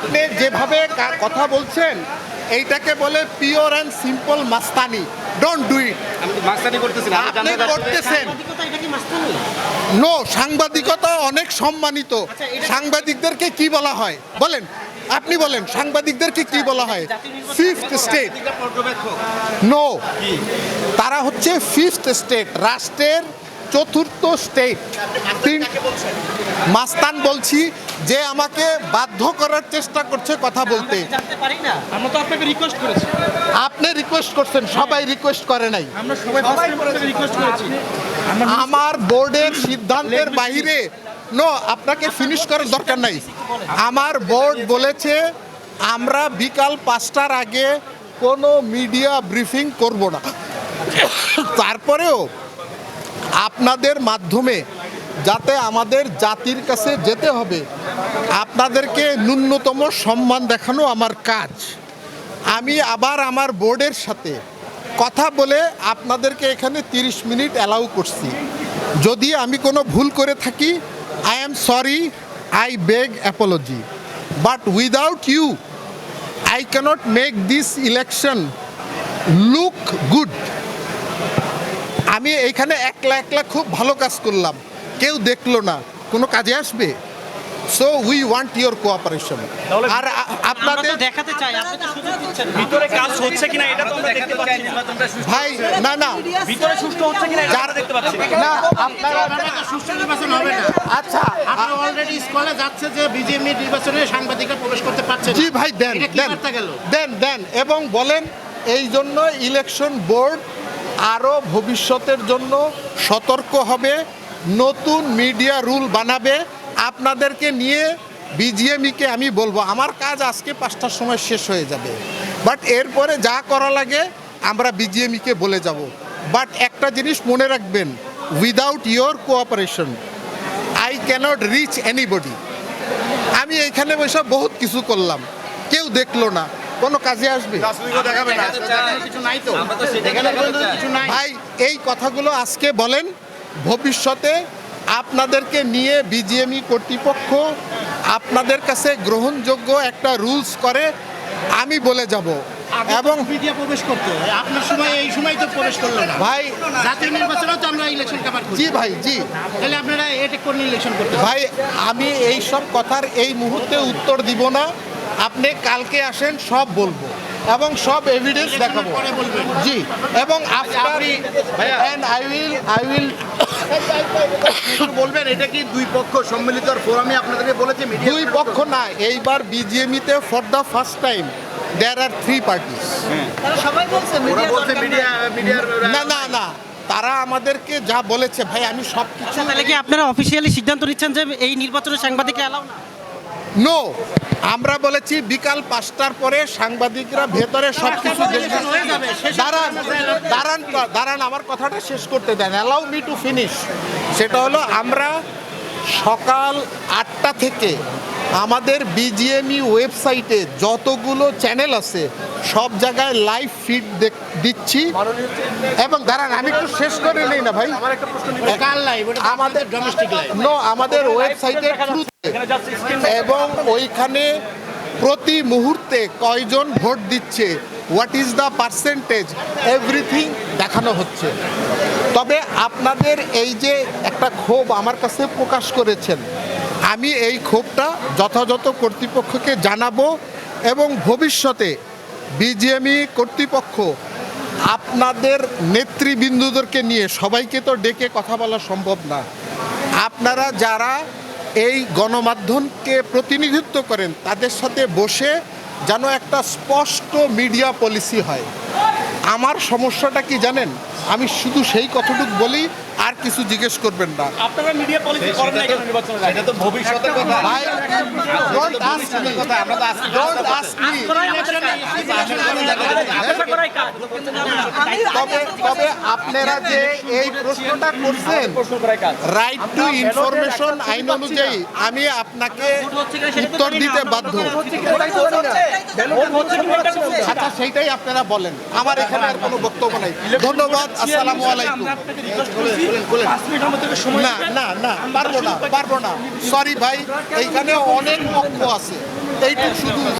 আপনি যেভাবে কথা বলছেন এইটাকে বলে পিওর অ্যান্ড সিম্পল মাস্তানি। ডোন্ট ডু ইট মাস্তানি করতেছি আপনি করতেছেন। সাংবাদিকতা এটা কি মাস্তানি? নো সাংবাদিকতা অনেক সম্মানিত। আচ্ছা, সাংবাদিকদেরকে কি বলা হয়? বলেন আপনি বলেন সাংবাদিকদেরকে কি বলা হয়? ফিফথ স্টেট নো তারা হচ্ছে ফিফথ স্টেট রাষ্ট্রের চতুর্থ স্টেট তিন মাস্তান বলছি যে আমাকে বাধ্য করার চেষ্টা করছে কথা বলতে। আমরা কি জানতে পারি না। আমরা তো আপনাকে রিকোয়েস্ট করেছি। আপনি রিকোয়েস্ট করছেন সবাই রিকোয়েস্ট করে নাই। আমরা সবাই আপনাকে রিকোয়েস্ট করেছি। আমার বোর্ডের সিদ্ধান্তের বাইরে। নো আপনাকে ফিনিশ করার দরকার নাই। আমার বোর্ড বলেছে আমরা বিকাল পাঁচটার আগে কোনো মিডিয়া ব্রিফিং করব না। তারপরেও আপনাদের মাধ্যমে যাতে আমাদের জাতির কাছে যেতে হবে, আপনাদেরকে ন্যূনতম সম্মান দেখানো আমার কাজ। আমি আবার আমার বোর্ডের সাথে কথা বলে আপনাদেরকে এখানে 30 মিনিট অ্যালাউ করছি। যদি আমি কোনো ভুল করে থাকি I am sorry I beg apology but without you I cannot make this election look good আমি এইখানে একলা একলা খুব ভালো কাজ করলাম। কেউ দেখল না। কোনো কাজে আসবে? So we want your cooperation আর আপনাদের দেখাতে চাই আপনি তো সুযোগ দিচ্ছেন ভিতরে কাজ হচ্ছে কিনা এটা তো আমরা দেখতে পাচ্ছি না। নির্বাচনটা সুষ্ঠু ভাই না না। ভিতরে সুষ্ঠু হচ্ছে কিনা এটা আমরা দেখতে পাচ্ছি না। না আপনারা সুষ্ঠু নির্বাচন হবে না। আচ্ছা আপনি অলরেডি স্কলে যাচ্ছে যে বিজেপি নির্বাচনে সাংবাদিকরা প্রবেশ করতে পারছে জি ভাই দেন দেন। দেন দেন এবং বলেন এই জন্য ইলেকশন বোর্ড আরও ভবিষ্যতের জন্য সতর্ক হবে, নতুন মিডিয়া রুল বানাবে। আপনাদেরকে নিয়ে বিজিএমইকে আমি বলব, আমার কাজ আজকে পাঁচটার সময় শেষ হয়ে যাবে। বাট এরপরে যা করা লাগে, আমরা বিজিএমইকে বলে যাব। বাট একটা জিনিস মনে রাখবেন without your cooperation I cannot reach anybody আমি এইখানে বসে বহুত কিছু করলাম, কেউ দেখল না। কোনো কাজে আসবে? ভাই এই কথাগুলো আজকে বলেন ভবিষ্যতে আপনাদেরকে নিয়ে বিজিএমই কর্তৃপক্ষ আপনাদের কাছে গ্রহণযোগ্য একটা রুলস করে আমি বলে যাব। এবং এবং মিডিয়া প্রবেশ করতে। আপনার সময় এই সময় তো প্রবেশ করল না। ভাই জাতীয় নির্বাচনেও তো আমরা ইলেকশন কাভার জি ভাই জি। তাহলে আপনারা এটা কোন ইলেকশন করতে ভাই আমি এই সব কথার এই মুহূর্তে উত্তর দিব না। আপনি কালকে আসেন সব বলব এবং সব এভিডেন্স দেখাবো। বলবেন জি এবং after end I will I will বলবেন এটা কি দুই পক্ষ সম্মিলিত ফোরামে আপনাদেরকে বলেছে মিডিয়া দুই পক্ষ না এইবার বিজিএমিতে for the first time there are three parties সবাই বলছে ওরা মিডিয়া না না না তারা আমাদেরকে যা বলেছে ভাই আমি সব কিছু তাহলে কি আপনারা অফিসিয়ালি সিদ্ধান্ত নিচ্ছেন যে এই নির্বাচনে সাংবাদিক এলাও না? নো আমরা বলেছি বিকাল পাঁচটার পরে সাংবাদিকরা ভেতরে সব কিছু দাঁড়ান দাঁড়ান দাঁড়ান আমার কথাটা শেষ করতে দেন। অ্যালাউ মি টু ফিনিশ সেটা হলো আমরা সকাল আটটা থেকে আমাদের বিজিএমই ওয়েবসাইটে যতগুলো চ্যানেল আছে সব জায়গায় লাইভ ফিড দিচ্ছি। এবং দাঁড়ান আমি একটু শেষ করে নেই না ভাই? আমাদের ডোমেস্টিক নো আমাদের ওয়েবসাইটের এবং ওইখানে প্রতি মুহূর্তে কয়জন ভোট দিচ্ছে? What is the percentage everything দেখানো হচ্ছে। তবে আপনাদের এই যে একটা ক্ষোভ আমার কাছে প্রকাশ করেছেন আমি এই ক্ষোভটা যথাযথ কর্তৃপক্ষকে জানাব এবং ভবিষ্যতে বিজিএমই কর্তৃপক্ষ আপনাদের নেতৃবৃন্দুদেরকে নিয়ে, সবাইকে তো ডেকে কথা বলা সম্ভব না, আপনারা যারা এই গণমাধ্যমকে প্রতিনিধিত্ব করেন, তাদের সাথে বসে যেন একটা স্পষ্ট মিডিয়া পলিসি হয়। আমার সমস্যাটা কি জানেন? আমি শুধু সেই কথাটুকু বলি আর কিছু জিজ্ঞেস করবেন না। আপনারা মিডিয়া পলিসি করেন না কেন নির্বাচনের এটা তো ভবিষ্যতের কথা। ভাই ডোন্ট আস্ক মি কথা আমরা তো আজকে ডোন্ট আস্ক মি তবে তবে আপনারা যে এই প্রশ্নটা করছেন রাইট টু ইনফরমেশন আইন অনুযায়ী আমি আপনাকে উত্তর দিতে বাধ্য। আচ্ছা সেইটাই আপনারা বলেন। আমার এখানে আর কোনো বক্তব্য নাই। ধন্যবাদ, আসসালামু আলাইকুম। না না না, পারব না পারব না। সরি ভাই, এইখানে অনেক পক্ষ আছে। এইটুকু শুধু